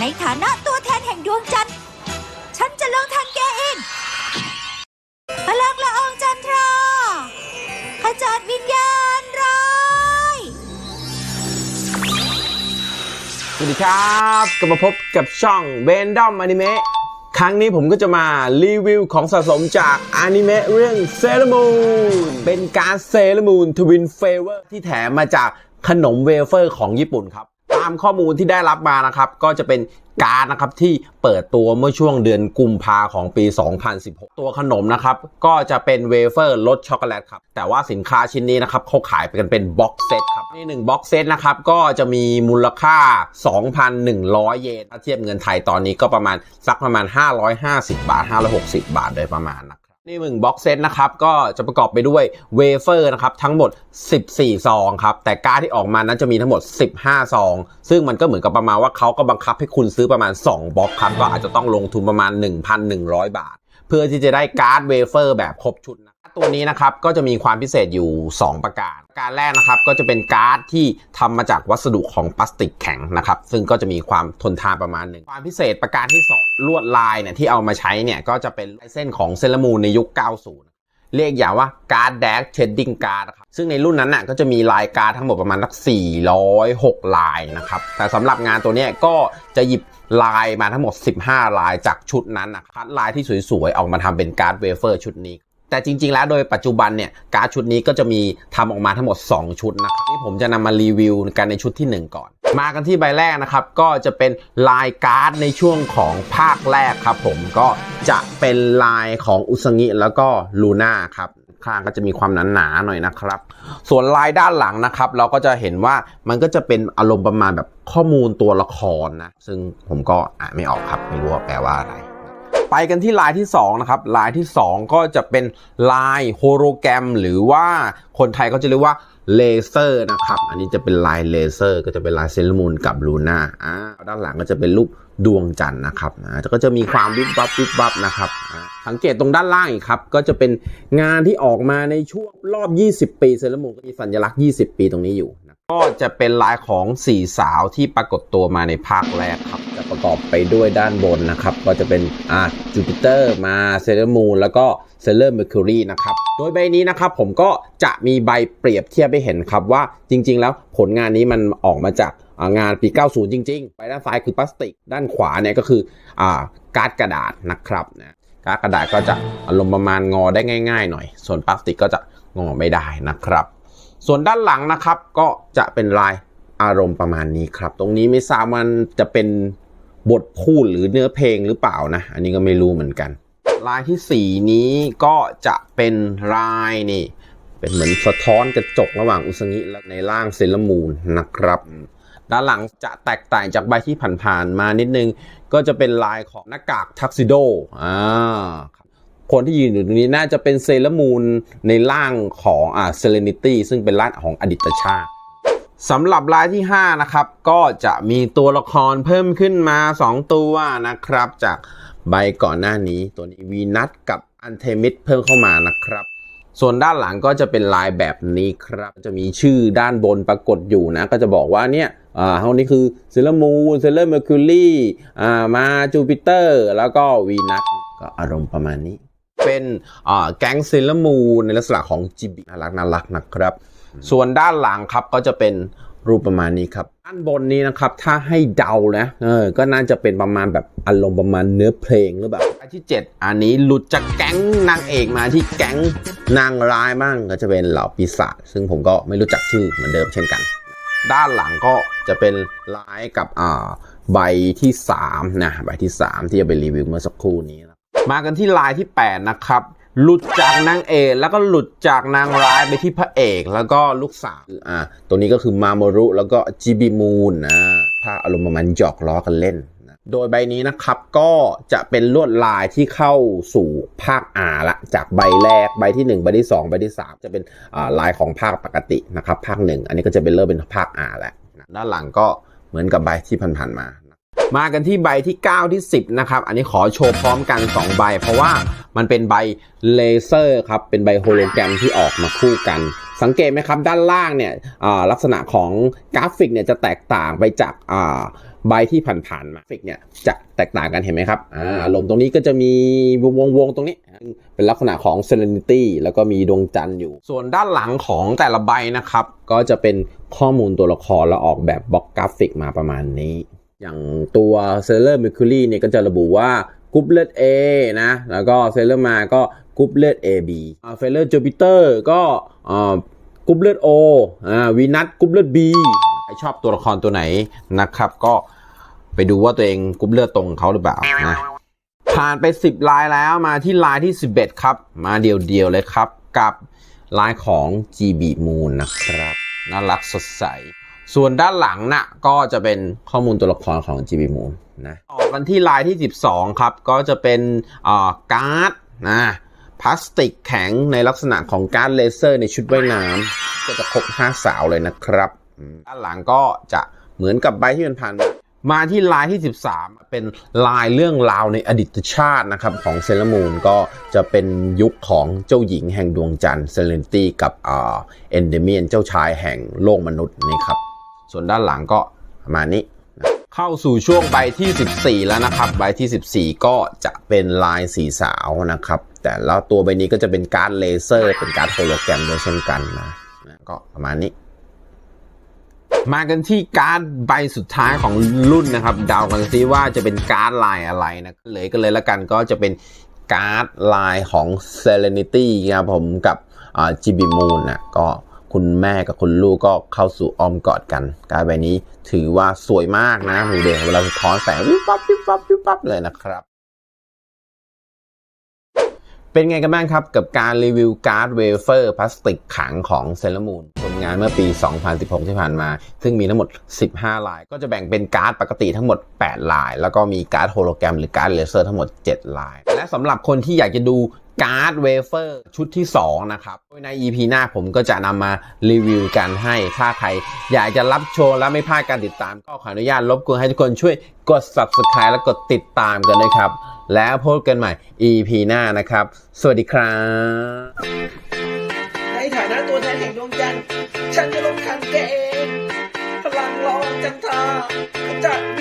ในฐานะตัวแทนแห่งดวงจันทร์ ฉันจะลงทันแกเองพลังละอองจันทราขจัดวิญญาณร้ายสวัสดีครับกลับมาพบกับช่องเบนดอมอนิเมะครั้งนี้ผมก็จะมารีวิวของสะสมจากอนิเมะเรื่องเซเลมูนเป็นการเซเลมูนทวินเฟเวอร์ที่แถมมาจากขนมเวเฟอร์ของญี่ปุ่นครับามข้อมูลที่ได้รับมานะครับ ก็จะเป็นการดนะครับที่เปิดตัวเมื่อช่วงเดือนกุมภาของปี 2016 ตัวขนมนะครับ ก็จะเป็นเวเฟอร์รสช็อกโกแลตครับ แต่ว่าสินค้าชิ้นนี้นะครับเขาขายไปกันเป็นบ็อกเซตครับนี่หนึ่งบ็อกเซตนะครับ ก็จะมีมูลค่า 2,100 เยนถ้าเทียบเงินไทยตอนนี้ก็ประมาณสักประมาณ 550 บาท 560 บาทโดยประมาณนะครับ นี่หนึ่งบ็อกเซตนะครับก็จะประกอบไปด้วยเวเฟอร์นะครับทั้งหมด 14 ซองครับแต่การ์ดที่ออกมานั้นจะมีทั้งหมด 15 ซอง ซึ่งมันก็เหมือนกับประมาณว่าเขาก็บังคับให้คุณซื้อประมาณ 2บล็อกครับก็อาจจะต้องลงทุนประมาณ 1,100 บาท เพื่อที่จะได้การ์ดเวเฟอร์แบบครบชุดนะ ตัวนี้นะครับก็จะมีความพิเศษอยู่ 2 ประการ การแรกนะครับก็จะเป็นการ์ดที่ทำมาจากวัสดุของพลาสติกแข็งนะครับซึ่งก็จะมีความทนทานประมาณหนึ่งความพิเศษประการที่ 2 ลวดลายเนี่ยที่เอามาใช้เนี่ยก็จะเป็นลายเส้นของเซรามูนในยุค 90เรียกอย่างว่าการ์ดแดกเชดดิ้งการ์ดนะครับซึ่งในรุ่นนั้นน่ะก็จะมีลายการ์ดทั้งหมดประมาณสัก406 ลายนะครับ แต่สำหรับงานตัวนี้ก็จะหยิบลายมาทั้งหมด 15 ลายจากชุดนั้นนะคัดลายที่สวยๆ ออกมาทำเป็นการ์ดเวเฟอร์ชุดนี้ แต่จริง ๆ แล้วโดยปัจจุบันเนี่ยการ์ดชุดนี้ก็จะมีทำออกมาทั้งหมด 2 ชุดนะครับนี่ผมจะนำมารีวิวกันในชุดที่ 1 ก่อน มากันที่ใบแรกนะครับ ก็จะเป็นลายการ์ดในช่วงของภาคแรกครับผมก็จะเป็นลายของอุสงิแล้วก็ลูน่าครับข้างก็จะมีความหนาๆหน่อยนะครับ ส่วนลายด้านหลังนะครับ เราก็จะเห็นว่ามันก็จะเป็นอารมณ์ประมาณแบบข้อมูลตัวละครนะ ซึ่งผมก็อ่านไม่ออกครับ ไม่รู้ว่าแปลว่าอะไร ไปกันที่ลายที่ 2 นะครับ ลายที่ 2 ก็จะเป็นลายโฮโลแกรม หรือว่าคนไทยก็จะเรียกว่าเลเซอร์นะครับ อันนี้จะเป็นลายเลเซอร์ ก็จะเป็นลายเซลมูนกับลูน่าอ่าด้านหลังก็จะเป็นรูปดวงจันทร์นะครับอ่าก็จะมีความวิบวับวิบวับนะครับ สังเกตตรงด้านล่างอีกครับ ก็จะเป็นงานที่ออกมาในช่วงรอบ 20 ปีเซลมูนก็มีสัญลักษณ์ 20 ปีตรงนี้อยู่ ก็จะเป็นลายของสี่สาวที่ปรากฏตัวมาในภาคแรกครับ จะประกอบไปด้วยด้านบนนะครับ ก็จะเป็นอ่าจูปิเตอร์มาเซเลอร์มูนแล้วก็เซเลอร์เมอร์คิวรีนะครับ โดยใบนี้นะครับผมก็จะมีใบเปรียบเทียบให้เห็นครับว่าจริง ๆ แล้วผลงานนี้มันออกมาจากงานปี 90 จริงๆใบด้านซ้ายคือพลาสติก ด้านขวาเนี่ยก็คืออ่าการ์ดกระดาษนะครับนะการ์ดกระดาษก็จะอารมณ์ประมาณงอได้ง่าย ๆ หน่อย ส่วนพลาสติกก็จะงอไม่ได้นะครับ ส่วนด้านหลังนะครับก็จะเป็นลายอารมณ์ประมาณนี้ครับ ตรงนี้ไม่ทราบมันจะเป็นบทพูดหรือเนื้อเพลงหรือเปล่านะ อันนี้ก็ไม่รู้เหมือนกัน ลายที่สีนี้ก็จะเป็นลายนี่ เป็นเหมือนสะท้อนกระจกระหว่างอุสงิและในร่างเซลมูนนะครับ ด้านหลังจะแตกต่างจากใบที่ผ่านๆมานิดนึง ก็จะเป็นลายของหน้ากากทักซิโดอ่า คนที่ยืนอยู่ตรงนี้น่าจะเป็นเซเลมูนในร่างของอ่าเซเลนิตี้ซึ่งเป็นร่างของอดิตชาติสำหรับลายที่ 5 นะครับ ก็จะมีตัวละครเพิ่มขึ้นมา 2 ตัวนะครับ จากใบก่อนหน้านี้ ตัวนี้วีนัทกับอันเทมิดเพิ่มเข้ามานะครับ ส่วนด้านหลังก็จะเป็นลายแบบนี้ครับ จะมีชื่อด้านบนปรากฏอยู่นะ ก็จะบอกว่าเนี่ยอ่าห้องนี้คือเซเลมูนเซเลอร์เมอร์คิวรี่อ่ามาจูปิเตอร์ แล้วก็วีนัทก็อารมณ์ประมาณนี้ เป็นอ่าแก๊งเซเลอร์มูนในลักษณะของจิบิน่ารักน่ารักนะครับ ส่วนด้านหลังครับก็จะเป็นรูปประมาณนี้ครับด้านบนนี้นะครับถ้าให้เดานะเออก็น่าจะเป็นประมาณแบบอารมณ์ประมาณเนื้อเพลงหรือแบบอันที่ 7 อันนี้หลุดจากแก๊งนางเอกมาที่แก๊งนางร้ายบ้างก็จะเป็นเหล่าปีศาจซึ่งผมก็ไม่รู้จักชื่อเหมือนเดิมเช่นกัน ด้านหลังก็จะเป็นลายกับอ่าใบที่3นะใบที่ 3 ที่จะไปรีวิวเมื่อสักครู่นี้นะ มากันที่ลายที่ 8 นะครับ หลุดจากนางเอกแล้วก็หลุดจากนางร้ายไปที่พระเอกแล้วก็ลูกสาวอ่าตัวนี้ก็คือมาโมรุแล้วก็จิบิมูนนะภาพอารมณ์ประมาณหยอกล้อกันเล่นนะโดยใบนี้นะครับก็จะเป็นลวดลายที่เข้าสู่ภาคอาละจากใบแรกใบที่ 1 ใบที่ 2 ใบที่ 3 จะเป็นลายของภาคปกตินะครับภาคหนึ่งอันนี้ก็จะเป็นเริ่มเป็นภาคอาแล้วนะด้านหลังก็เหมือนกับใบที่ผ่านๆมา มากันที่ใบที่ 9 ที่ 10 นะครับ อันนี้ขอโชว์พร้อมกัน 2 ใบ เพราะว่ามันเป็นใบเลเซอร์ครับ เป็นใบโฮโลแกรมที่ออกมาคู่กัน สังเกตไหมครับ ด้านล่างเนี่ยลักษณะของกราฟิกเนี่ยจะแตกต่างไปจากใบที่ผ่านๆมาฟิกเนี่ยจะแตกต่างกันเห็นไหมครับอาลมณ์ตรงนี้ก็จะมีวงวงวงๆตรงนี้ เป็นลักษณะของ Serenity แล้วก็มีดวงจันทร์อยู่ ส่วนด้านหลังของแต่ละใบนะครับ ก็จะเป็นข้อมูลตัวละครแล้วออกแบบบล็อกกราฟิกมาประมาณนี้ อย่างตัว Sailor Mercury เนี่ยก็จะระบุว่ากรุ๊ปเลือด A นะ แล้วก็ Sailor มาก็กรุ๊ปเลือด AB อ่า Sailor Jupiter ก็อ่ากรุ๊ปเลือด O อ่าวีนัสกรุ๊ปเลือด B ใครชอบตัวละครตัวไหนนะครับ ก็ไปดูว่าตัวเองกรุ๊ปเลือดตรงเขาหรือเปล่านะผ่านไป 10 ลายแล้วมาที่ลายที่ 11 ครับ มาเดียวๆเลยครับกับลายของ GB Moon นะครับ น่ารักสดใส ส่วนด้านหลังน่ะก็จะเป็นข้อมูลตัวละครของ GB Moon นะต่อกันที่ลายที่ 12 ครับ ก็จะเป็นอ่าการ์ดนะพลาสติกแข็งในลักษณะของการ์ดเลเซอร์ในชุดว่ายน้ำก็จะครบ 5 สาวเลยนะครับ ด้านหลังก็จะเหมือนกับใบที่มันผ่านมาที่ลายที่ 13 เป็นลายเรื่องราวในอดีตชาตินะครับของเซเลมูนก็จะเป็นยุคของเจ้าหญิงแห่งดวงจันทร์เซเลนตี้กับอ่าเอนเดเมียนเจ้าชายแห่งโลกมนุษย์นี่ครับ ส่วนด้านหลังก็ประมาณนี้ เข้าสู่ช่วงใบที่ 14 แล้วนะครับ ใบที่ 14 ก็จะเป็นลายสีสาวนะครับ แต่แล้วตัวใบนี้ก็จะเป็นการเลเซอร์ เป็นการโฮโลแกรมด้วยเช่นกันนะก็ประมาณนี้มากันที่การ์ดใบสุดท้ายของรุ่นนะครับเดากันซิว่าจะเป็นการ์ดลายอะไรนะเลยก็เลยละกันก็จะเป็นการ์ดลายของ Serenity ครับผมกับอ่า GB Moon นะก็ คุณแม่กับคุณลูกก็เข้าสู่อ้อมกอดกันการใบนี้ ถือว่าสวยมากนะดูเด็เวลาสะท้อนแสงวิบวับวิบวับวิบวับเลยนะครับ เป็นไงกันบ้างครับกับการรีวิวการ์ดเวเฟอร์พลาสติกขังของเซเลมูนผลงานเมื่อปี 2016 ที่ผ่านมา ซึ่งมีทั้งหมด 15 ลาย ก็จะแบ่งเป็นการ์ดปกติทั้งหมด 8 ลาย แล้วก็มีการ์ดโฮโลแกรมหรือการ์ดเลเซอร์ทั้งหมด 7 ลาย และสำหรับคนที่อยากจะดู การ์ดเวเฟอร์ชุดที่ 2 นะครับใน EP หน้าผมก็จะนำมารีวิวกันให้ ถ้าใครอยากจะรับชมและไม่พลาดการติดตาม ก็ขออนุญาตรบกวนให้ทุกคนช่วยกด subscribe และกดติดตามกันด้วยครับ แล้วพบกันใหม่ EP หน้านะครับ สวัสดีครับ ในฐานะตัวแทนแห่งดวงจันทร์ฉันจะลงขันแกเองพลังร้อนจันทราขจัด